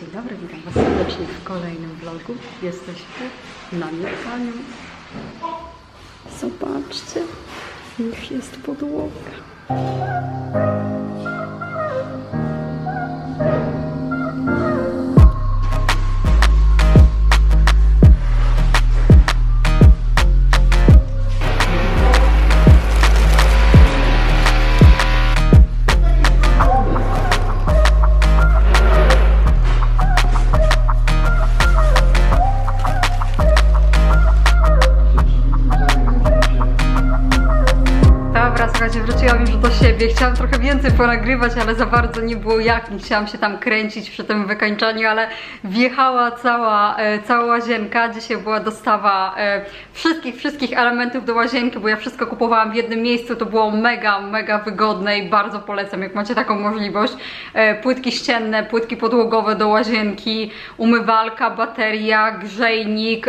dzień dobry, witam Was serdecznie w kolejnym vlogu. Jesteśmy na mieszkaniu. Zobaczcie, już jest podłoga. Chciałam trochę więcej ponagrywać, ale za bardzo nie było jak. Nie chciałam się tam kręcić przy tym wykańczaniu, ale wjechała cała, e, cała łazienka. Dzisiaj była dostawa e, wszystkich, wszystkich elementów do łazienki, bo ja wszystko kupowałam w jednym miejscu. To było mega, mega wygodne i bardzo polecam, jak macie taką możliwość. E, płytki ścienne, płytki podłogowe do łazienki, umywalka, bateria, grzejnik,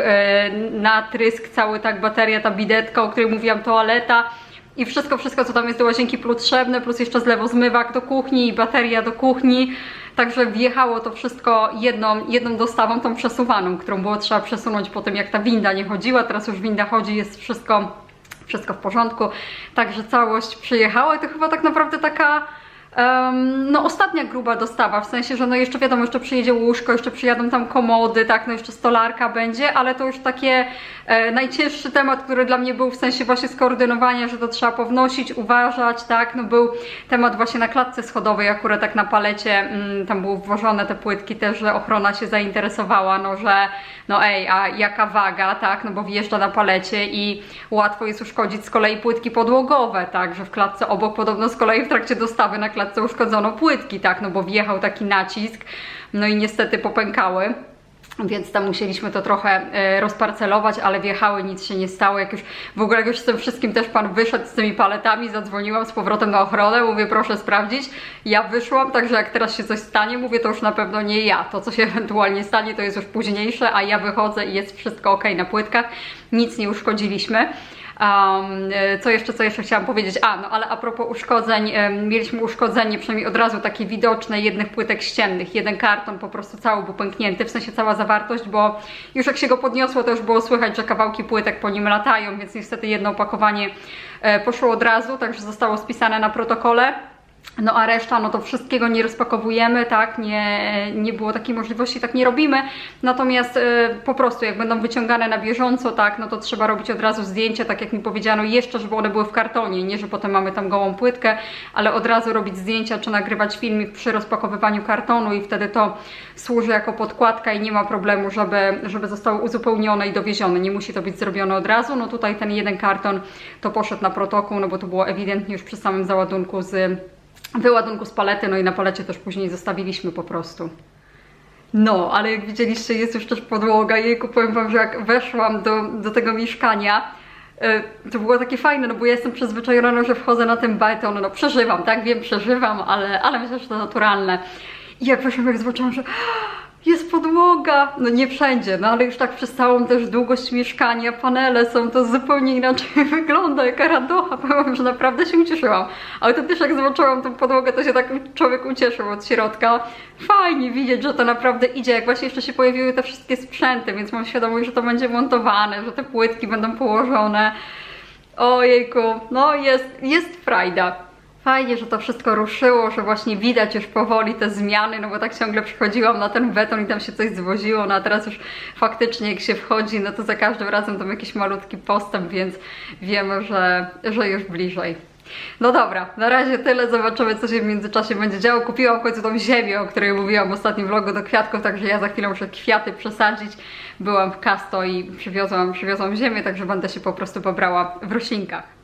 natrysk, cały tak bateria, ta bidetka, o której mówiłam, toaleta. I wszystko, wszystko co tam jest do łazienki potrzebne, plus jeszcze zlewozmywak do kuchni i bateria do kuchni. Także wjechało to wszystko jedną, jedną dostawą, tą przesuwaną, którą było trzeba przesunąć po tym, jak ta winda nie chodziła. Teraz już winda chodzi, jest wszystko, wszystko w porządku. Także całość przyjechała i to chyba tak naprawdę taka Em, no ostatnia gruba dostawa, w sensie, że no jeszcze wiadomo, jeszcze przyjedzie łóżko, jeszcze przyjadą tam komody, tak, no jeszcze stolarka będzie, ale to już takie e, najcięższy temat, który dla mnie był w sensie właśnie skoordynowania, że to trzeba pownosić, uważać, tak, no był temat właśnie na klatce schodowej, akurat tak na palecie, mm, tam były włożone te płytki też, że ochrona się zainteresowała, no że no ej, a jaka waga, tak, no bo wjeżdża na palecie i łatwo jest uszkodzić z kolei płytki podłogowe, tak, że w klatce obok podobno z kolei w trakcie dostawy na klatce uszkodzono płytki, tak, no bo wjechał taki nacisk, no i niestety popękały. Więc tam musieliśmy to trochę e, rozparcelować, ale wjechały, nic się nie stało. Jak już w ogóle jak już z tym wszystkim też pan wyszedł z tymi paletami, zadzwoniłam z powrotem na ochronę, mówię proszę sprawdzić. Ja wyszłam, także jak teraz się coś stanie, mówię to już na pewno nie ja. To co się ewentualnie stanie to jest już późniejsze, a ja wychodzę i jest wszystko ok na płytkach. Nic nie uszkodziliśmy. Um, co jeszcze, co jeszcze chciałam powiedzieć? A, no ale a propos uszkodzeń, em, mieliśmy uszkodzenie przynajmniej od razu takie widoczne jednych płytek ściennych. Jeden karton po prostu cały był pęknięty, w sensie cała zawartość, bo już jak się go podniosło, to już było słychać, że kawałki płytek po nim latają, więc niestety jedno opakowanie e, poszło od razu, także zostało spisane na protokole. No a reszta, no to wszystkiego nie rozpakowujemy, tak, nie, nie było takiej możliwości, tak nie robimy. Natomiast e, po prostu jak będą wyciągane na bieżąco, tak, no to trzeba robić od razu zdjęcia, tak jak mi powiedziano, jeszcze, żeby one były w kartonie, nie, że potem mamy tam gołą płytkę, ale od razu robić zdjęcia, czy nagrywać filmik przy rozpakowywaniu kartonu i wtedy to służy jako podkładka i nie ma problemu, żeby, żeby zostało uzupełnione i dowiezione. Nie musi to być zrobione od razu. No tutaj ten jeden karton to poszedł na protokół, no bo to było ewidentnie już przy samym załadunku z wyładunku z palety, no i na palecie też później zostawiliśmy po prostu. No, ale jak widzieliście, jest już też podłoga. Jejku, powiem wam, że jak weszłam do, do tego mieszkania, e, to było takie fajne, no bo ja jestem przyzwyczajona, że wchodzę na ten beton, no przeżywam, tak, wiem, przeżywam, ale, ale myślę, że to naturalne. I jak weszłam, jak zobaczyłam, że podłoga, no nie wszędzie, no ale już tak przez całą też długość mieszkania, panele są, to zupełnie inaczej wygląda, jaka radocha, powiem, że naprawdę się ucieszyłam. Ale to też jak zobaczyłam tą podłogę, to się tak człowiek ucieszył od środka. Fajnie widzieć, że to naprawdę idzie, jak właśnie jeszcze się pojawiły te wszystkie sprzęty, więc mam świadomość, że to będzie montowane, że te płytki będą położone. Ojejku, no jest, jest frajda. Fajnie, że to wszystko ruszyło, że właśnie widać już powoli te zmiany, no bo tak ciągle przychodziłam na ten beton i tam się coś zwoziło, no a teraz już faktycznie jak się wchodzi, no to za każdym razem tam jakiś malutki postęp, więc wiemy, że, że już bliżej. No dobra, na razie tyle, zobaczymy co się w międzyczasie będzie działo. Kupiłam w końcu tą ziemię, o której mówiłam w ostatnim vlogu do kwiatków, także ja za chwilę muszę kwiaty przesadzić. Byłam w Kasto i przywiozłam, przywiozłam ziemię, także będę się po prostu pobrała w roślinkach.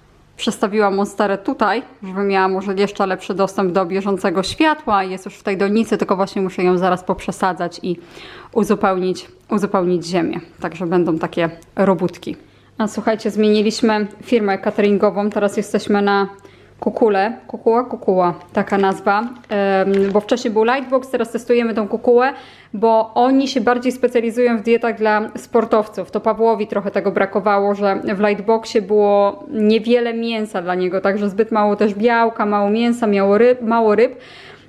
Przestawiłam monsterę tutaj, żeby miała może jeszcze lepszy dostęp do bieżącego światła. Jest już w tej donicy, tylko właśnie muszę ją zaraz poprzesadzać i uzupełnić, uzupełnić ziemię. Także będą takie robótki. A słuchajcie, zmieniliśmy firmę cateringową. Teraz jesteśmy na Kukule, kukuła, kukuła, taka nazwa, bo wcześniej był Lightbox, teraz testujemy tą kukułę, bo oni się bardziej specjalizują w dietach dla sportowców. To Pawłowi trochę tego brakowało, że w Lightboxie było niewiele mięsa dla niego, także zbyt mało też białka, mało mięsa, mało ryb, mało ryb.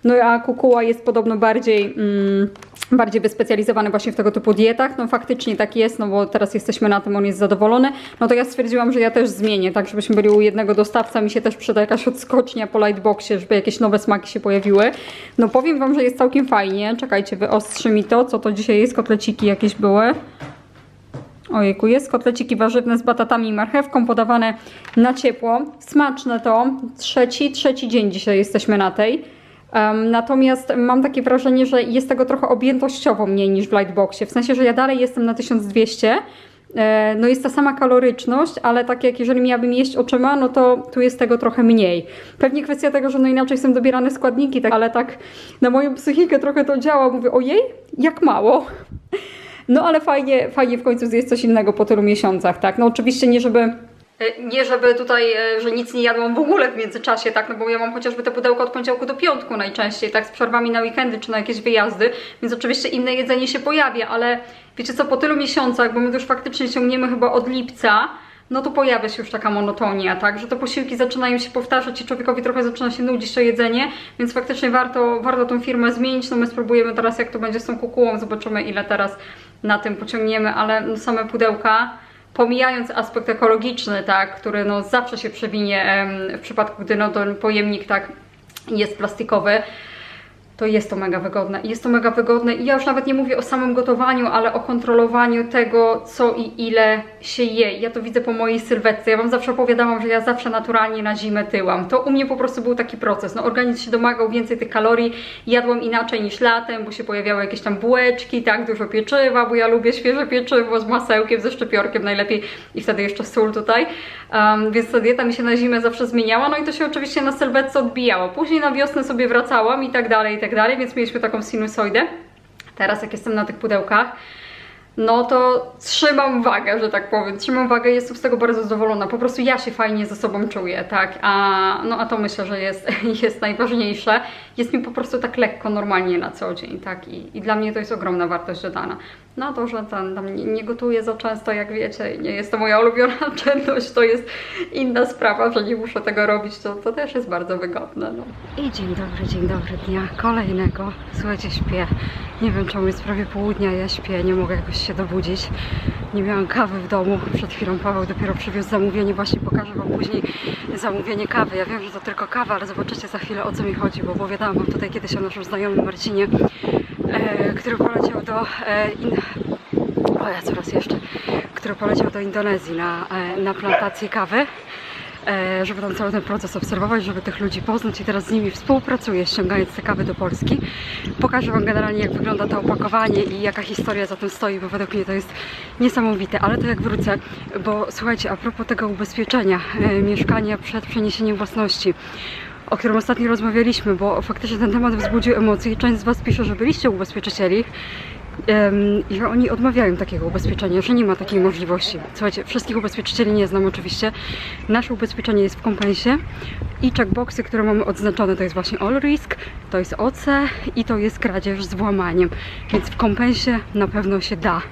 No a kukuła jest podobno bardziej, mm, bardziej wyspecjalizowany właśnie w tego typu dietach. No faktycznie tak jest, no bo teraz jesteśmy na tym, on jest zadowolony. No to ja stwierdziłam, że ja też zmienię, tak żebyśmy byli u jednego dostawca. Mi się też przyda jakaś odskocznia po Lightboxie, żeby jakieś nowe smaki się pojawiły. No powiem Wam, że jest całkiem fajnie. Czekajcie, wyostrzy mi to, co to dzisiaj jest, kotleciki jakieś były. Ojejku, jest kotleciki warzywne z batatami i marchewką podawane na ciepło. Smaczne to. Trzeci, trzeci dzień dzisiaj jesteśmy na tej. Natomiast mam takie wrażenie, że jest tego trochę objętościowo mniej niż w Lightboxie. W sensie, że ja dalej jestem na 1200. E, No jest ta sama kaloryczność, ale tak jak jeżeli miałabym jeść oczyma, no to tu jest tego trochę mniej. Pewnie kwestia tego, że no inaczej są dobierane składniki, tak, ale tak na moją psychikę trochę to działa. Mówię, ojej, jak mało. No ale fajnie, fajnie w końcu zjeść coś innego po tylu miesiącach, tak? No oczywiście nie żeby... e, Nie żeby tutaj, e, że nic nie jadłam w ogóle w międzyczasie, tak? No bo ja mam chociażby te pudełka od poniedziałku do piątku najczęściej, tak? Z przerwami na weekendy czy na jakieś wyjazdy, więc oczywiście inne jedzenie się pojawia, ale wiecie co, po tylu miesiącach, bo my już faktycznie ciągniemy chyba od lipca, no to pojawia się już taka monotonia, tak? Że te posiłki zaczynają się powtarzać i człowiekowi trochę zaczyna się nudzić to jedzenie, więc faktycznie warto, warto tą firmę zmienić. No my spróbujemy teraz jak to będzie z tą kukułą, zobaczymy ile teraz na tym pociągniemy, ale no same pudełka, pomijając aspekt ekologiczny, tak, który no zawsze się przewinie w przypadku, gdy no ten pojemnik tak jest plastikowy, to jest to mega wygodne. Jest to mega wygodne i ja już nawet nie mówię o samym gotowaniu, ale o kontrolowaniu tego, co i ile się je. Ja to widzę po mojej sylwetce. Ja Wam zawsze opowiadałam, że ja zawsze naturalnie na zimę tyłam. To u mnie po prostu był taki proces. No, organizm się domagał więcej tych kalorii. Jadłam inaczej niż latem, bo się pojawiały jakieś tam bułeczki, tak, dużo pieczywa, bo ja lubię świeże pieczywo z masełkiem, ze szczypiorkiem najlepiej i wtedy jeszcze sól tutaj. Um, więc ta dieta mi się na zimę zawsze zmieniała, no i to się oczywiście na sylwetce odbijało. Później na wiosnę sobie wracałam i tak dalej, i tak dalej, więc mieliśmy taką sinusoidę. Teraz jak jestem na tych pudełkach, no to trzymam wagę, że tak powiem. Trzymam wagę i jestem z tego bardzo zadowolona. Po prostu ja się fajnie ze sobą czuję, tak? A, no a to myślę, że jest, jest najważniejsze. Jest mi po prostu tak lekko, normalnie na co dzień, tak? I, i dla mnie to jest ogromna wartość dodana. No to, że tam, tam nie, nie gotuję za często, jak wiecie, nie jest to moja ulubiona czynność, to jest inna sprawa, że nie muszę tego robić, to, to też jest bardzo wygodne. No. I dzień dobry, dzień dobry dnia kolejnego. Słuchajcie, śpię. Nie wiem czemu jest prawie południa, ja śpię, nie mogę jakoś się dobudzić. Nie miałam kawy w domu. Przed chwilą Paweł dopiero przywiózł zamówienie. Właśnie pokażę Wam później zamówienie kawy. Ja wiem, że to tylko kawa, ale zobaczycie za chwilę o co mi chodzi, bo opowiadałam Wam tutaj kiedyś o naszym znajomym Marcinie, który poleciał do e. O coraz jeszcze, który poleciał do Indonezji na, e, na plantację kawy e, żeby tam cały ten proces obserwować, żeby tych ludzi poznać i teraz z nimi współpracuję, ściągając te kawy do Polski. Pokażę Wam generalnie, jak wygląda to opakowanie i jaka historia za tym stoi, bo według mnie to jest niesamowite. Ale to jak wrócę, bo słuchajcie, a propos tego ubezpieczenia e, mieszkania przed przeniesieniem własności, o którym ostatnio rozmawialiśmy, bo faktycznie ten temat wzbudził emocje i część z Was pisze, że byliście ubezpieczycieli i że oni odmawiają takiego ubezpieczenia, że nie ma takiej możliwości. Słuchajcie, wszystkich ubezpieczycieli nie znam oczywiście. Nasze ubezpieczenie jest w kompensie i checkboxy, które mamy odznaczone, to jest właśnie all risk, to jest OC i to jest kradzież z włamaniem. Więc w kompensie na pewno się da.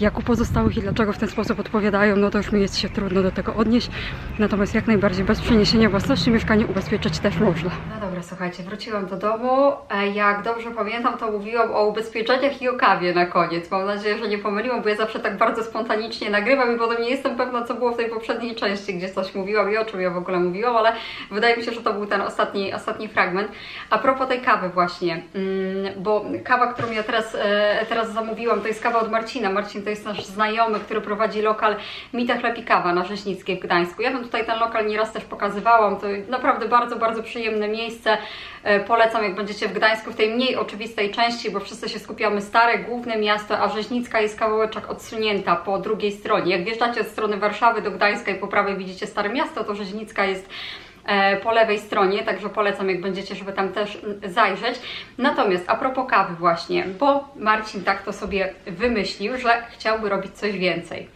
Jak u pozostałych i dlaczego w ten sposób odpowiadają, no to już mi jest się trudno do tego odnieść. Natomiast jak najbardziej bez przeniesienia własności mieszkanie ubezpieczyć też można. No dobra, słuchajcie, wróciłam do domu. E, Jak dobrze pamiętam, to mówiłam o ubezpieczeniach i o kawie na koniec. Mam nadzieję, że nie pomyliłam, bo ja zawsze tak bardzo spontanicznie nagrywam i potem nie jestem pewna, co było w tej poprzedniej części, gdzie coś mówiłam i o czym ja w ogóle mówiłam, ale wydaje mi się, że to był ten ostatni, ostatni fragment. A propos tej kawy właśnie, mm, bo kawa, którą ja teraz, e, teraz zamówiłam, to jest kawa od Marcina. Marcin to jest nasz znajomy, który prowadzi lokal Mita Chleb na Rzeźnickiej w Gdańsku. Ja Wam tutaj ten lokal nieraz też pokazywałam, to naprawdę bardzo, bardzo przyjemne miejsce. E, Polecam, jak będziecie w Gdańsku, w tej mniej oczywistej części, bo wszyscy się skupiamy stare, główne miasto, a Rzeźnicka jest kawałeczek odsunięta po drugiej stronie. Jak wjeżdżacie od strony Warszawy do Gdańska i po prawej widzicie Stare Miasto, to Rzeźnicka jest po lewej stronie, także polecam, jak będziecie, żeby tam też zajrzeć. Natomiast a propos kawy właśnie, bo Marcin tak to sobie wymyślił, że chciałby robić coś więcej.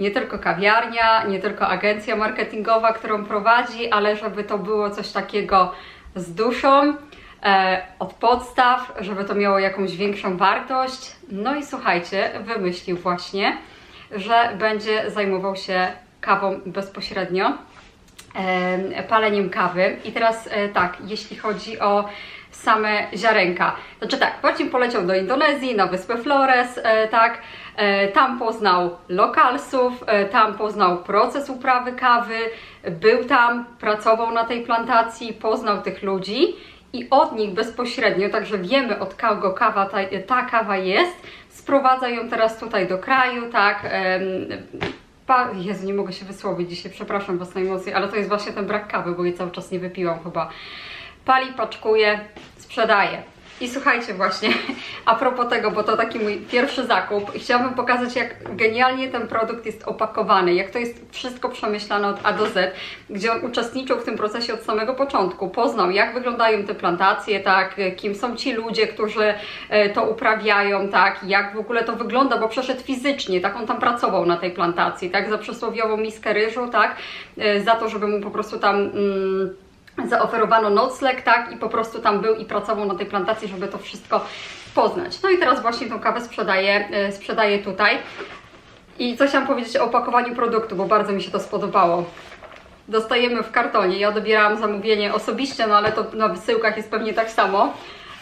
Nie tylko kawiarnia, nie tylko agencja marketingowa, którą prowadzi, ale żeby to było coś takiego z duszą, e, od podstaw, żeby to miało jakąś większą wartość. No i słuchajcie, wymyślił właśnie, że będzie zajmował się kawą bezpośrednio paleniem kawy. I teraz e, tak, jeśli chodzi o same ziarenka. Znaczy tak, Marcin poleciał do Indonezji, na wyspę Flores, e, tak, e, tam poznał lokalsów, tam poznał proces uprawy kawy, był tam, pracował na tej plantacji, poznał tych ludzi i od nich bezpośrednio, także wiemy od kogo kawa ta, ta kawa jest, sprowadza ją teraz tutaj do kraju, tak, Pa... Jezu, nie mogę się wysłowić dzisiaj, przepraszam Was najmocniej, ale to jest właśnie ten brak kawy, bo jej cały czas nie wypiłam chyba. Pali, paczkuje, sprzedaje. I słuchajcie właśnie, a propos tego, bo to taki mój pierwszy zakup, chciałabym pokazać, jak genialnie ten produkt jest opakowany, jak to jest wszystko przemyślane od A do Z, gdzie on uczestniczył w tym procesie od samego początku, poznał, jak wyglądają te plantacje, tak, kim są ci ludzie, którzy e, to uprawiają, tak, jak w ogóle to wygląda, bo przeszedł fizycznie, tak, on tam pracował na tej plantacji, tak, za przysłowiową miskę ryżu, tak, e, za to, żeby mu po prostu tam... Mm, zaoferowano nocleg, tak, i po prostu tam był i pracował na tej plantacji, żeby to wszystko poznać. No i teraz właśnie tą kawę sprzedaję, e, sprzedaję tutaj. I co chciałam powiedzieć o opakowaniu produktu, bo bardzo mi się to spodobało. Dostajemy w kartonie. Ja odbierałam zamówienie osobiście, no ale to na wysyłkach jest pewnie tak samo.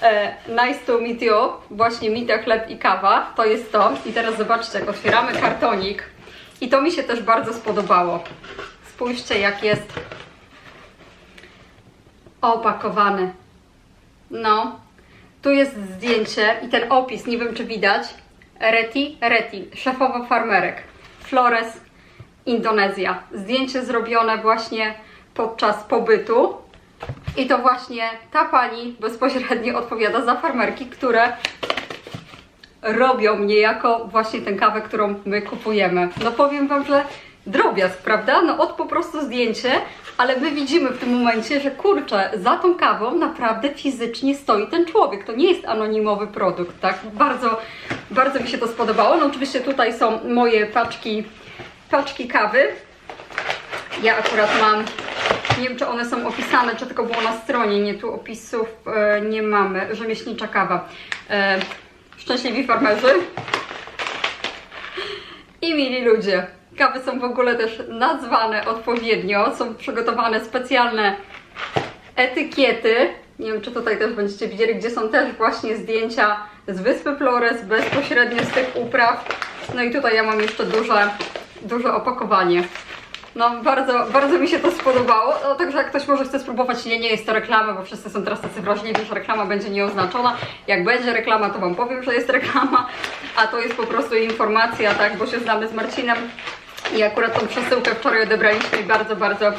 E, nice to meet you. Właśnie mite chleb i kawa. To jest to. I teraz zobaczcie, jak otwieramy kartonik. I to mi się też bardzo spodobało. Spójrzcie, jak jest opakowany. No, tu jest zdjęcie i ten opis, nie wiem czy widać. Reti, Reti, szefowa farmerek. Flores, Indonezja. Zdjęcie zrobione właśnie podczas pobytu. I to właśnie ta pani bezpośrednio odpowiada za farmerki, które robią niejako właśnie tę kawę, którą my kupujemy. No powiem Wam, że drobiazg, prawda? No od po prostu zdjęcie, ale my widzimy w tym momencie, że kurczę, za tą kawą naprawdę fizycznie stoi ten człowiek. To nie jest anonimowy produkt, tak? Bardzo, bardzo mi się to spodobało. No oczywiście tutaj są moje paczki, paczki kawy. Ja akurat mam, nie wiem czy one są opisane, czy tylko było na stronie, nie tu opisów e, nie mamy. Rzemieślnicza kawa. E, szczęśliwi farmerzy i mili ludzie. Kawy są w ogóle też nazwane odpowiednio, są przygotowane specjalne etykiety. Nie wiem, czy tutaj też będziecie widzieli, gdzie są też właśnie zdjęcia z wyspy Flores, bezpośrednio z tych upraw. No i tutaj ja mam jeszcze duże, duże opakowanie. No, bardzo, bardzo mi się to spodobało. No, także jak ktoś może chce spróbować, nie, nie jest to reklama, bo wszyscy są teraz tacy wrażliwi, że reklama będzie nieoznaczona. Jak będzie reklama, to Wam powiem, że jest reklama, a to jest po prostu informacja, tak, bo się znamy z Marcinem. I akurat tą przesyłkę wczoraj odebraliśmy i bardzo, bardzo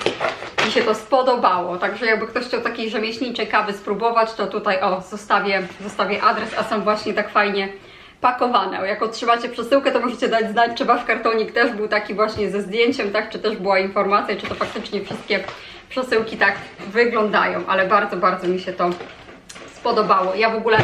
mi się to spodobało. Także jakby ktoś chciał takiej rzemieślniczej kawy spróbować, to tutaj o, zostawię, zostawię adres, a są właśnie tak fajnie pakowane. Jak otrzymacie przesyłkę, to możecie dać znać, czy Wasz kartonik też był taki właśnie ze zdjęciem, tak? Czy też była informacja, czy to faktycznie wszystkie przesyłki tak wyglądają. Ale bardzo, bardzo mi się to spodobało. Ja w ogóle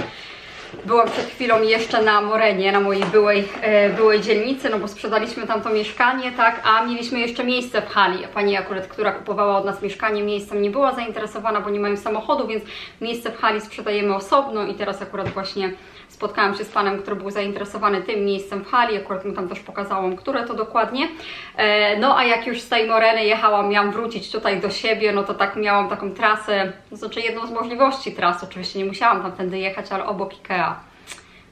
Byłam przed chwilą jeszcze na Morenie, na mojej byłej, e, byłej dzielnicy, no bo sprzedaliśmy tam to mieszkanie, tak, a mieliśmy jeszcze miejsce w hali. Pani akurat, która kupowała od nas mieszkanie, miejscem nie była zainteresowana, bo nie mają samochodu, więc miejsce w hali sprzedajemy osobno i teraz akurat właśnie spotkałam się z panem, który był zainteresowany tym miejscem w hali, akurat mu tam też pokazałam, które to dokładnie. E, no a jak już z tej Moreny jechałam, miałam wrócić tutaj do siebie, no to tak miałam taką trasę, to znaczy jedną z możliwości tras, oczywiście nie musiałam tam tędy jechać, ale obok Ikea.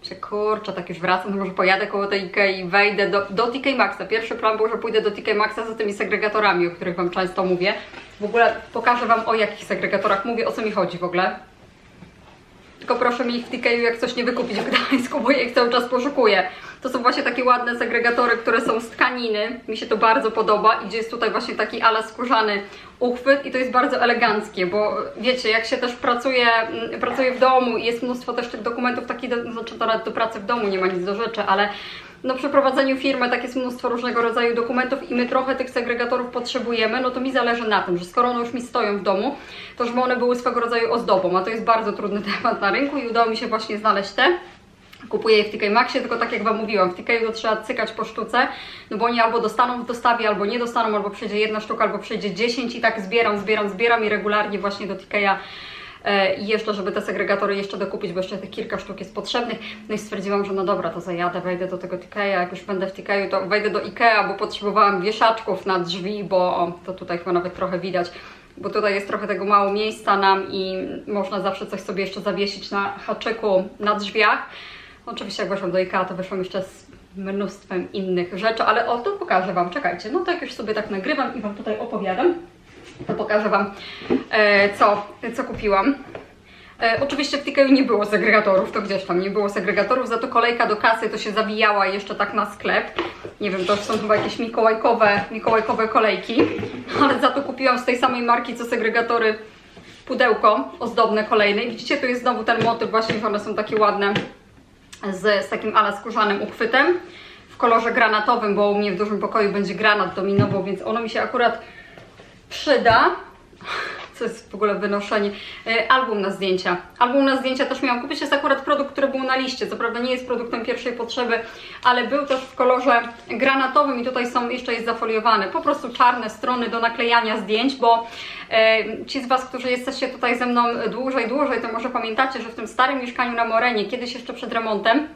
Myślę, kurczę, tak już wracam, to może pojadę koło tej Ikei i wejdę do, do TK Maxa. Pierwszy plan był, że pójdę do TK Maxa za tymi segregatorami, o których Wam często mówię. W ogóle pokażę Wam o jakich segregatorach mówię, o co mi chodzi w ogóle. Tylko proszę mi ich w TK jak coś nie wykupić w Gdańsku, bo ja ich cały czas poszukuję. To są właśnie takie ładne segregatory, które są z tkaniny. Mi się to bardzo podoba i gdzie jest tutaj właśnie taki ala skórzany uchwyt i to jest bardzo eleganckie, bo wiecie, jak się też pracuje, mm, pracuje w domu i jest mnóstwo też tych dokumentów takich, do, znaczy to nawet do pracy w domu nie ma nic do rzeczy, ale no przy prowadzeniu firmy tak jest mnóstwo różnego rodzaju dokumentów i my trochę tych segregatorów potrzebujemy, no to mi zależy na tym, że skoro one już mi stoją w domu, to żeby one były swego rodzaju ozdobą, a to jest bardzo trudny temat na rynku i udało mi się właśnie znaleźć te. Kupuję je w TK Maxie, tylko tak jak Wam mówiłam, w TK to trzeba cykać po sztuce, no bo oni albo dostaną w dostawie, albo nie dostaną, albo przyjdzie jedna sztuka, albo przyjdzie 10 i tak zbieram, zbieram, zbieram i regularnie właśnie do TK'a i jeszcze, żeby te segregatory jeszcze dokupić, bo jeszcze tych kilka sztuk jest potrzebnych. No i stwierdziłam, że no dobra, to zajadę, wejdę do tego TK'a, jak już będę w TK'u, to wejdę do IKEA, bo potrzebowałam wieszaczków na drzwi, bo o, to tutaj chyba nawet trochę widać, bo tutaj jest trochę tego mało miejsca nam i można zawsze coś sobie jeszcze zawiesić na haczyku na drzwiach. Oczywiście jak weszłam do IKEA, to wyszłam jeszcze z mnóstwem innych rzeczy, ale o, to pokażę Wam, czekajcie, no to jak już sobie tak nagrywam i Wam tutaj opowiadam, to pokażę Wam, e, co, co kupiłam. E, oczywiście w Tikeju nie było segregatorów, to gdzieś tam nie było segregatorów, za to kolejka do kasy to się zawijała jeszcze tak na sklep. Nie wiem, to są chyba jakieś mikołajkowe, mikołajkowe kolejki, ale za to kupiłam z tej samej marki co segregatory pudełko ozdobne kolejne. Widzicie, tu jest znowu ten motyw, właśnie one są takie ładne z, z takim ala skórzanym uchwytem w kolorze granatowym, bo u mnie w dużym pokoju będzie granat dominował, więc ono mi się akurat przyda. Co jest w ogóle wynoszenie? E, Album na zdjęcia. Album na zdjęcia też miałam kupić. Jest akurat produkt, który był na liście. Co prawda nie jest produktem pierwszej potrzeby, ale był też w kolorze granatowym i tutaj są, jeszcze jest zafoliowany. Po prostu czarne strony do naklejania zdjęć, bo e, ci z Was, którzy jesteście tutaj ze mną dłużej, dłużej, to może pamiętacie, że w tym starym mieszkaniu na Morenie, kiedyś jeszcze przed remontem,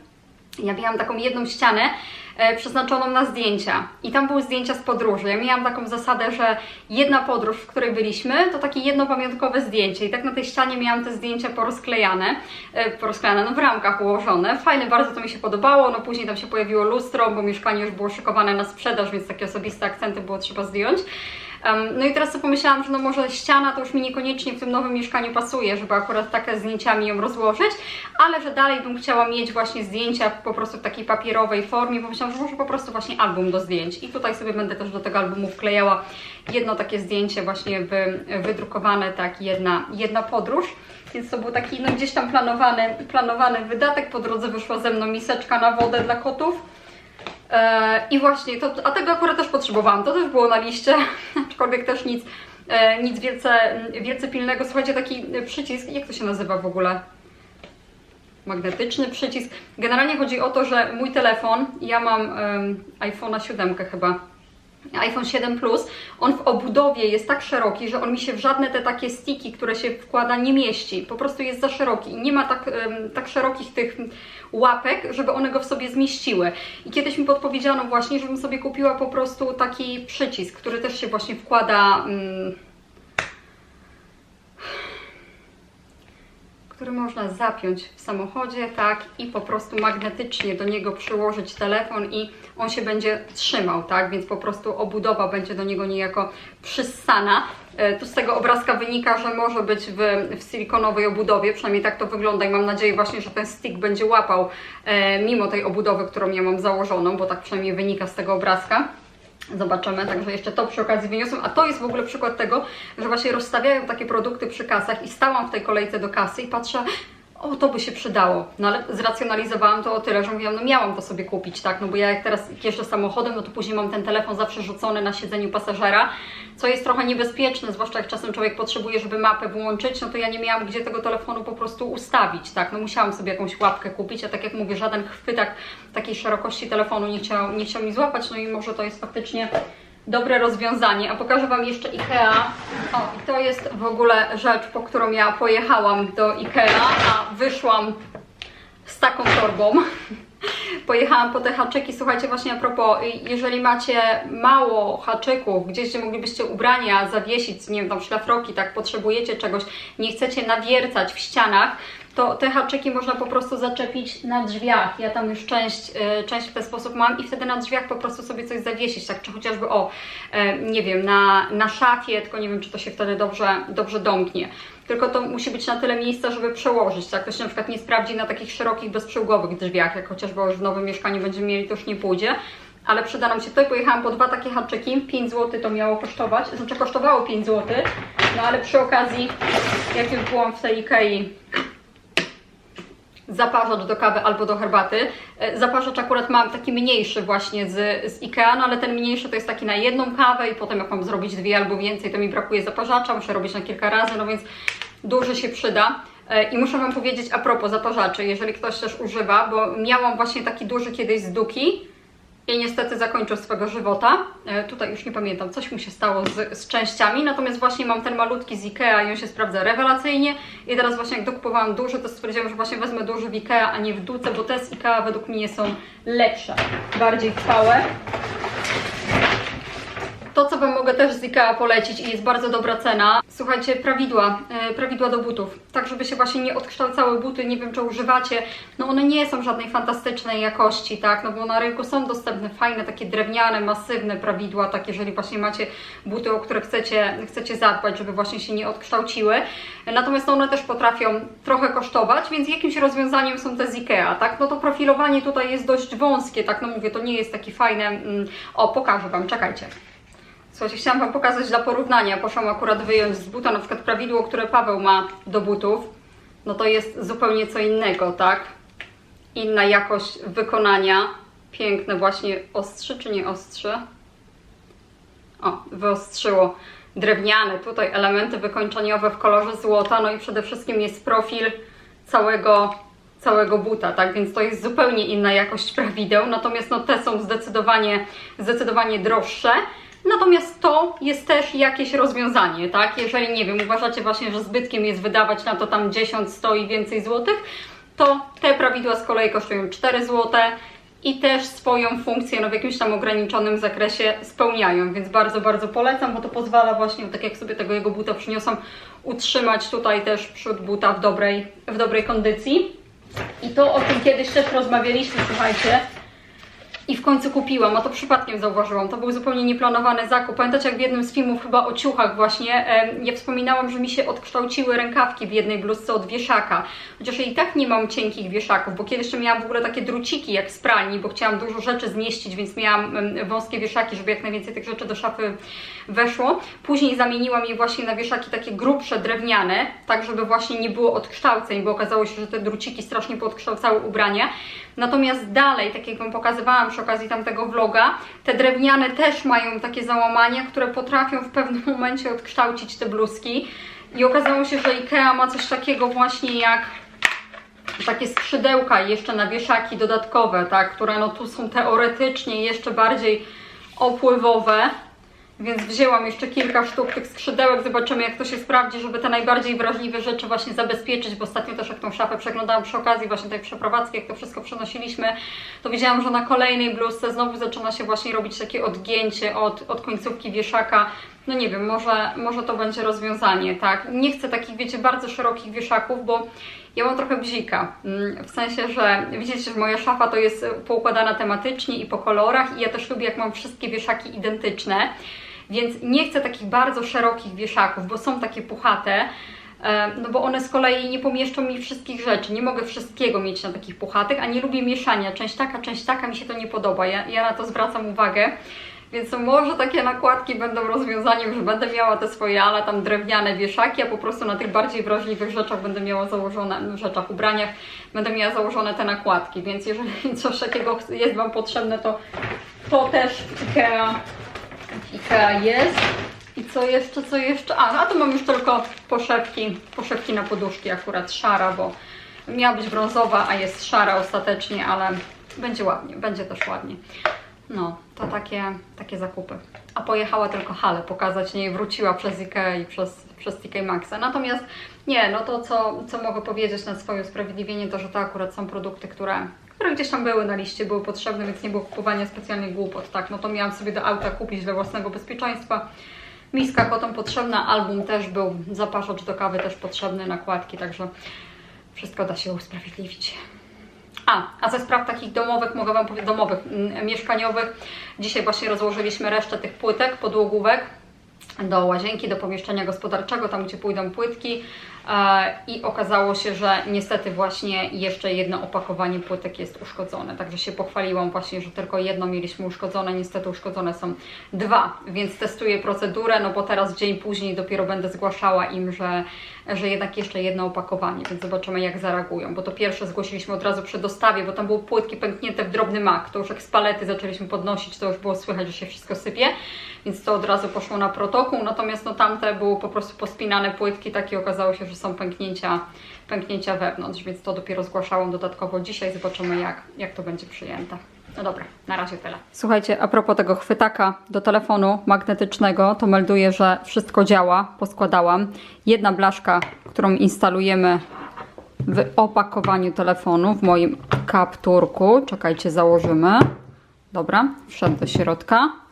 ja miałam taką jedną ścianę przeznaczoną na zdjęcia i tam były zdjęcia z podróży. Ja miałam taką zasadę, że jedna podróż, w której byliśmy, to takie jedno pamiątkowe zdjęcie i tak na tej ścianie miałam te zdjęcia porozklejane, e, porozklejane, no w ramkach ułożone. Fajne, bardzo to mi się podobało, no później tam się pojawiło lustro, bo mieszkanie już było szykowane na sprzedaż, więc takie osobiste akcenty było trzeba zdjąć. No i teraz sobie pomyślałam, że no może ściana to już mi niekoniecznie w tym nowym mieszkaniu pasuje, żeby akurat takie zdjęciami ją rozłożyć, ale że dalej bym chciała mieć właśnie zdjęcia po prostu w takiej papierowej formie. Pomyślałam, że może po prostu właśnie album do zdjęć. I tutaj sobie będę też do tego albumu wklejała jedno takie zdjęcie właśnie wy, wydrukowane, tak, jedna, jedna podróż. Więc to był taki no gdzieś tam planowany, planowany wydatek. Po drodze wyszła ze mną miseczka na wodę dla kotów. E, I właśnie, to, a tego akurat też potrzebowałam, to też było na liście, aczkolwiek też nic, e, nic wielce, wielce pilnego. Słuchajcie, taki przycisk, jak to się nazywa w ogóle? Magnetyczny przycisk. Generalnie chodzi o to, że mój telefon, ja mam um, iPhone'a 7 chyba, iPhone 7 Plus, on w obudowie jest tak szeroki, że on mi się w żadne te takie stiki, które się wkłada, nie mieści. Po prostu jest za szeroki i nie ma tak, tak szerokich tych łapek, żeby one go w sobie zmieściły. I kiedyś mi podpowiedziano właśnie, żebym sobie kupiła po prostu taki przycisk, który też się właśnie wkłada. mm, który można zapiąć w samochodzie, tak, i po prostu magnetycznie do niego przyłożyć telefon i on się będzie trzymał, tak, więc po prostu obudowa będzie do niego niejako przyssana. E, Tu z tego obrazka wynika, że może być w, w silikonowej obudowie, przynajmniej tak to wygląda i mam nadzieję właśnie, że ten stick będzie łapał e, mimo tej obudowy, którą ja mam założoną, bo tak przynajmniej wynika z tego obrazka. Zobaczymy, także jeszcze to przy okazji wyniosłem. A to jest w ogóle przykład tego, że właśnie rozstawiają takie produkty przy kasach i stałam w tej kolejce do kasy i patrzę, o to by się przydało. No ale zracjonalizowałam to o tyle, że mówiłam, no miałam to sobie kupić, tak? No bo ja jak teraz jeżdżę samochodem, no to później mam ten telefon zawsze rzucony na siedzeniu pasażera, co jest trochę niebezpieczne, zwłaszcza jak czasem człowiek potrzebuje, żeby mapę włączyć, no to ja nie miałam gdzie tego telefonu po prostu ustawić, tak? No musiałam sobie jakąś łapkę kupić, a tak jak mówię, żaden chwytak takiej szerokości telefonu nie chciał, nie chciał mi złapać, no i może to jest faktycznie dobre rozwiązanie. A pokażę Wam jeszcze Ikea. O, i to jest w ogóle rzecz, po którą ja pojechałam do Ikea, a wyszłam z taką torbą. Pojechałam po te haczyki. Słuchajcie, właśnie a propos, jeżeli macie mało haczyków, gdzieś gdzie moglibyście ubrania zawiesić, nie wiem, tam szlafroki, tak potrzebujecie czegoś, nie chcecie nawiercać w ścianach, to te haczyki można po prostu zaczepić na drzwiach. Ja tam już część, e, część w ten sposób mam i wtedy na drzwiach po prostu sobie coś zawiesić, tak czy chociażby o, e, nie wiem, na, na szafie, tylko nie wiem, czy to się wtedy dobrze, dobrze domknie. Tylko to musi być na tyle miejsca, żeby przełożyć, tak? To się na przykład nie sprawdzi na takich szerokich, bezprzyłgowych drzwiach, jak chociażby już w nowym mieszkaniu będziemy mieli, to już nie pójdzie. Ale przyda nam się tutaj, pojechałam po dwa takie haczyki, 5 zł to miało kosztować, znaczy kosztowało 5 zł, no ale przy okazji, jak już byłam w tej Ikei, zaparzacz do kawy albo do herbaty. E, Zaparzacz akurat mam taki mniejszy właśnie z, z Ikea, no ale ten mniejszy to jest taki na jedną kawę i potem jak mam zrobić dwie albo więcej, to mi brakuje zaparzacza, muszę robić na kilka razy, no więc duży się przyda. E, I muszę Wam powiedzieć a propos zaparzaczy, jeżeli ktoś też używa, bo miałam właśnie taki duży kiedyś z Duki, i niestety zakończył swego żywota. E, tutaj już nie pamiętam, coś mu się stało z, z częściami, natomiast właśnie mam ten malutki z Ikea i on się sprawdza rewelacyjnie. I teraz właśnie jak dokupowałam duży, to stwierdziłam, że właśnie wezmę duży w Ikea, a nie w Duce, bo te z Ikea według mnie są lepsze, bardziej trwałe. To, co Wam mogę też z IKEA polecić i jest bardzo dobra cena, słuchajcie, prawidła, e, prawidła do butów, tak żeby się właśnie nie odkształcały buty, nie wiem czy używacie, no one nie są żadnej fantastycznej jakości, tak, no bo na rynku są dostępne fajne, takie drewniane, masywne prawidła, tak jeżeli właśnie macie buty, o które chcecie, chcecie zadbać, żeby właśnie się nie odkształciły, natomiast one też potrafią trochę kosztować, więc jakimś rozwiązaniem są te z IKEA, tak, no to profilowanie tutaj jest dość wąskie, tak, no mówię, to nie jest taki fajne, mm, o, pokażę Wam, czekajcie. Słuchajcie, chciałam Wam pokazać dla porównania. Poszłam akurat wyjąć z buta na przykład prawidło, które Paweł ma do butów. No to jest zupełnie co innego, tak? Inna jakość wykonania. Piękne właśnie ostrzy czy nie ostrzy? O, wyostrzyło. Drewniane, tutaj elementy wykończeniowe w kolorze złota, no i przede wszystkim jest profil całego, całego buta, tak? Więc to jest zupełnie inna jakość prawideł, natomiast no te są zdecydowanie, zdecydowanie droższe. Natomiast to jest też jakieś rozwiązanie, tak? Jeżeli, nie wiem, uważacie właśnie, że zbytkiem jest wydawać na to tam 10, 100 i więcej złotych, to te prawidła z kolei kosztują 4 złote i też swoją funkcję no, w jakimś tam ograniczonym zakresie spełniają, więc bardzo, bardzo polecam, bo to pozwala właśnie, tak jak sobie tego jego buta przyniosłam, utrzymać tutaj też przód buta w dobrej, w dobrej kondycji. I to o tym kiedyś też rozmawialiśmy, słuchajcie, i w końcu kupiłam, a to przypadkiem zauważyłam. To był zupełnie nieplanowany zakup. Pamiętacie, jak w jednym z filmów, chyba o ciuchach właśnie, ja wspominałam, że mi się odkształciły rękawki w jednej bluzce od wieszaka. Chociaż ja i tak nie mam cienkich wieszaków, bo kiedyś jeszcze miałam w ogóle takie druciki jak z pralni, bo chciałam dużo rzeczy zmieścić, więc miałam wąskie wieszaki, żeby jak najwięcej tych rzeczy do szafy weszło. Później zamieniłam je właśnie na wieszaki takie grubsze, drewniane, tak żeby właśnie nie było odkształceń, bo okazało się, że te druciki strasznie podkształcały ubrania. Natomiast dalej, tak jak Wam pokazywałam przy okazji tamtego vloga, te drewniane też mają takie załamania, które potrafią w pewnym momencie odkształcić te bluzki. I okazało się, że IKEA ma coś takiego właśnie jak takie skrzydełka jeszcze na wieszaki dodatkowe, tak, które no tu są teoretycznie jeszcze bardziej opływowe. Więc wzięłam jeszcze kilka sztuk tych skrzydełek, zobaczymy jak to się sprawdzi, żeby te najbardziej wrażliwe rzeczy właśnie zabezpieczyć, bo ostatnio też jak tą szafę przeglądałam przy okazji właśnie tej przeprowadzki, jak to wszystko przenosiliśmy, to widziałam, że na kolejnej bluzce znowu zaczyna się właśnie robić takie odgięcie od, od końcówki wieszaka. No nie wiem, może, może to będzie rozwiązanie, tak? Nie chcę takich, wiecie, bardzo szerokich wieszaków, bo ja mam trochę bzika. Mm, W sensie, że widzicie, że moja szafa to jest poukładana tematycznie i po kolorach i ja też lubię, jak mam wszystkie wieszaki identyczne. Więc nie chcę takich bardzo szerokich wieszaków, bo są takie puchate, e, no bo one z kolei nie pomieszczą mi wszystkich rzeczy. Nie mogę wszystkiego mieć na takich puchatych, a nie lubię mieszania. Część taka, część taka, mi się to nie podoba. Ja, ja na to zwracam uwagę. Więc może takie nakładki będą rozwiązaniem, że będę miała te swoje, ale tam drewniane wieszaki, a po prostu na tych bardziej wrażliwych rzeczach będę miała założone, no, rzeczach, ubraniach, będę miała założone te nakładki. Więc jeżeli coś takiego jest Wam potrzebne, to to też IKEA IKEA jest. I co jeszcze, co jeszcze? A, a tu mam już tylko poszewki, poszewki na poduszki, akurat szara, bo miała być brązowa, a jest szara ostatecznie, ale będzie ładnie, będzie też ładnie. No, to takie, takie zakupy. A pojechała tylko halę pokazać, nie wróciła przez IKEA i przez, przez TK Maxa. Natomiast nie, no to co, co mogę powiedzieć na swoje usprawiedliwienie, to że to akurat są produkty, które, które gdzieś tam były na liście, były potrzebne, więc nie było kupowania specjalnych głupot, tak? No to miałam sobie do auta kupić dla własnego bezpieczeństwa. Miska kotom potrzebna, album też był, zapraszacz do kawy też potrzebny, nakładki, także wszystko da się usprawiedliwić. A, a ze spraw takich domowych, mogę Wam powiedzieć, domowych, mm, mieszkaniowych, dzisiaj właśnie rozłożyliśmy resztę tych płytek, podłogówek do łazienki, do pomieszczenia gospodarczego, tam gdzie pójdą płytki i okazało się, że niestety właśnie jeszcze jedno opakowanie płytek jest uszkodzone, także się pochwaliłam właśnie, że tylko jedno mieliśmy uszkodzone, niestety uszkodzone są dwa, więc testuję procedurę, no bo teraz dzień później dopiero będę zgłaszała im, że, że jednak jeszcze jedno opakowanie, więc zobaczymy jak zareagują, bo to pierwsze zgłosiliśmy od razu przy dostawie, bo tam były płytki pęknięte w drobny mak, to już jak z palety zaczęliśmy podnosić, to już było słychać, że się wszystko sypie, więc to od razu poszło na protokół, natomiast no tamte były po prostu pospinane płytki, takie okazało się, że są pęknięcia, pęknięcia wewnątrz, więc to dopiero zgłaszałam dodatkowo dzisiaj, zobaczymy jak, jak to będzie przyjęte. No dobra, na razie tyle. Słuchajcie, a propos tego chwytaka do telefonu magnetycznego, to melduję, że wszystko działa, poskładałam. Jedna blaszka, którą instalujemy w opakowaniu telefonu, w moim kapturku. Czekajcie, założymy. Dobra, wszedł do środka.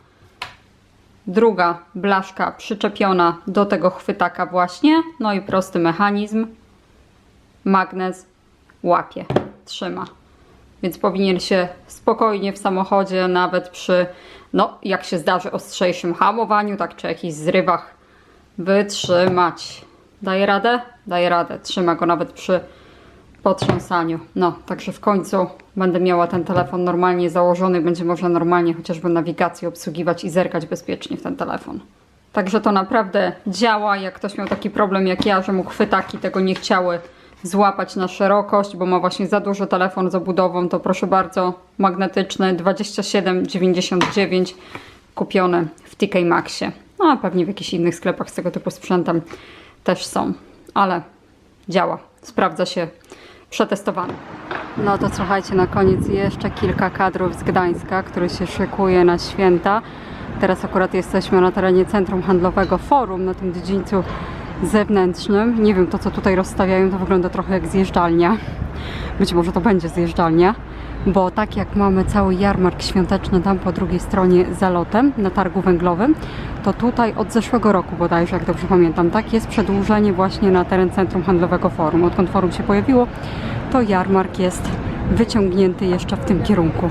Druga blaszka przyczepiona do tego chwytaka właśnie. No i prosty mechanizm. Magnes łapie, trzyma. Więc powinien się spokojnie w samochodzie, nawet przy, no jak się zdarzy, ostrzejszym hamowaniu, tak czy jakichś zrywach, wytrzymać. Daje radę? Daje radę. Trzyma go nawet przy potrząsaniu. No, także w końcu będę miała ten telefon normalnie założony, będzie można normalnie chociażby nawigację obsługiwać i zerkać bezpiecznie w ten telefon. Także to naprawdę działa. Jak ktoś miał taki problem jak ja, że mu chwytaki tego nie chciały złapać na szerokość, bo ma właśnie za duży telefon z obudową, to proszę bardzo, magnetyczny 27,99 kupiony w TK Maxie. No, a pewnie w jakichś innych sklepach z tego typu sprzętem też są, ale działa, sprawdza się, przetestowany. No to słuchajcie, na koniec jeszcze kilka kadrów z Gdańska, który się szykuje na święta. Teraz akurat jesteśmy na terenie Centrum Handlowego Forum, na tym dziedzińcu zewnętrznym. Nie wiem, to co tutaj rozstawiają, to wygląda trochę jak zjeżdżalnia. Być może to będzie zjeżdżalnia, bo tak jak mamy cały jarmark świąteczny tam po drugiej stronie za lotem, na targu węglowym, to tutaj od zeszłego roku bodajże, jak dobrze pamiętam, tak, jest przedłużenie właśnie na teren Centrum Handlowego Forum. Odkąd forum się pojawiło, to jarmark jest wyciągnięty jeszcze w tym kierunku.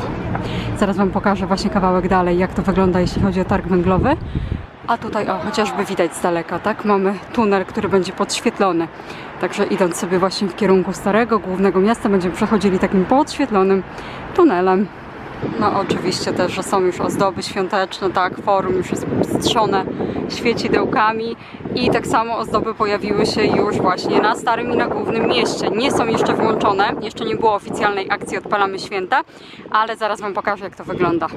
Zaraz Wam pokażę właśnie kawałek dalej, jak to wygląda, jeśli chodzi o targ węglowy. A tutaj, o, chociażby widać z daleka, tak? Mamy tunel, który będzie podświetlony. Także idąc sobie właśnie w kierunku starego, głównego miasta, będziemy przechodzili takim podświetlonym tunelem. No oczywiście też, że są już ozdoby świąteczne, tak, forum już jest strzone świecidełkami i tak samo ozdoby pojawiły się już właśnie na Starym i na Głównym Mieście. Nie są jeszcze włączone, jeszcze nie było oficjalnej akcji Odpalamy Święta, ale zaraz Wam pokażę jak to wygląda.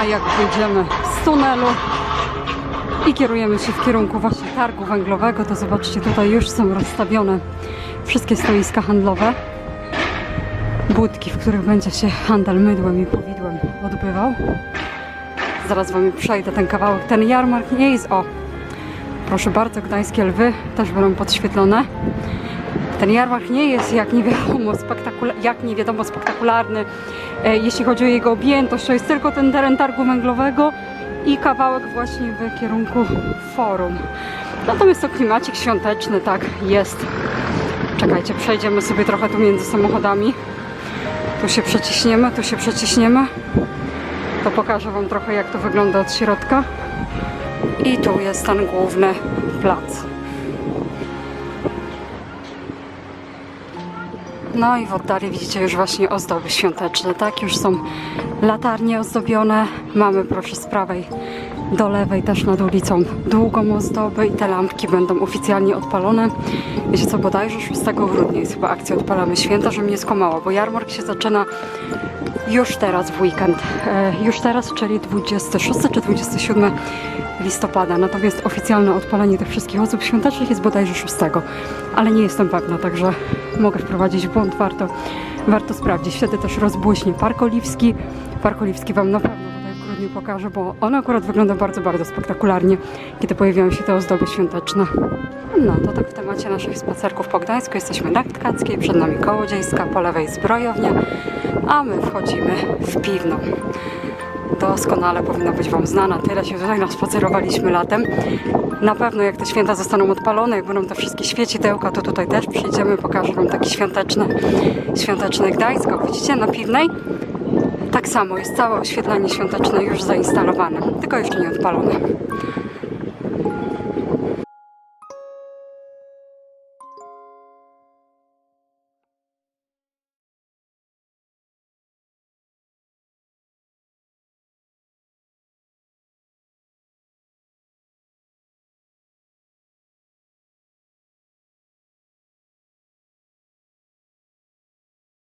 A jak wyjdziemy z tunelu i kierujemy się w kierunku właśnie targu węglowego, to zobaczcie, tutaj już są rozstawione wszystkie stoiska handlowe. Budki, w których będzie się handel mydłem i powidłem odbywał. Zaraz Wam przejdę ten kawałek. Ten jarmark nie jest... O! Proszę bardzo, gdańskie lwy też będą podświetlone. Ten jarmark nie jest jak nie wiadomo, spektakula- jak nie wiadomo spektakularny, e, jeśli chodzi o jego objętość. To jest tylko ten teren targu węglowego i kawałek właśnie w kierunku forum. Natomiast to klimacik świąteczny, tak, jest. Czekajcie, przejdziemy sobie trochę tu między samochodami. Tu się przeciśniemy, tu się przeciśniemy. To pokażę Wam trochę, jak to wygląda od środka. I tu jest ten główny plac. No i w oddali widzicie już właśnie ozdoby świąteczne, tak? Już są latarnie ozdobione. Mamy, proszę, z prawej do lewej też nad ulicą długą ozdobę i te lampki będą oficjalnie odpalone. Wiecie co, bodajże 6 grudnia jest chyba akcja Odpalamy Święta, że mnie skomała, bo jarmark się zaczyna już teraz w weekend. E, już teraz, czyli 26 czy 27 listopada. Natomiast oficjalne odpalenie tych wszystkich osób świątecznych jest bodajże 6. Ale nie jestem pewna, także mogę wprowadzić błąd. Warto, warto sprawdzić. Wtedy też rozbłyśnie Park Oliwski. Park Oliwski Wam na pewno tutaj w grudniu pokażę, bo on akurat wygląda bardzo, bardzo spektakularnie, kiedy pojawiają się te ozdoby świąteczne. No to tak w temacie naszych spacerków po Gdańsku. Jesteśmy na Tkackiej, przed nami Kołodziejska, po lewej zbrojownia, a my wchodzimy w Piwną. Doskonale powinna być Wam znana. Tyle się tutaj naspacerowaliśmy latem. Na pewno jak te święta zostaną odpalone, jak będą te wszystkie świecidełka, to tutaj też przyjdziemy, pokażę Wam taki świąteczny, świąteczny Gdańsk. O, Widzicie, na Piwnej tak samo jest całe oświetlenie świąteczne już zainstalowane, tylko jeszcze nie odpalone.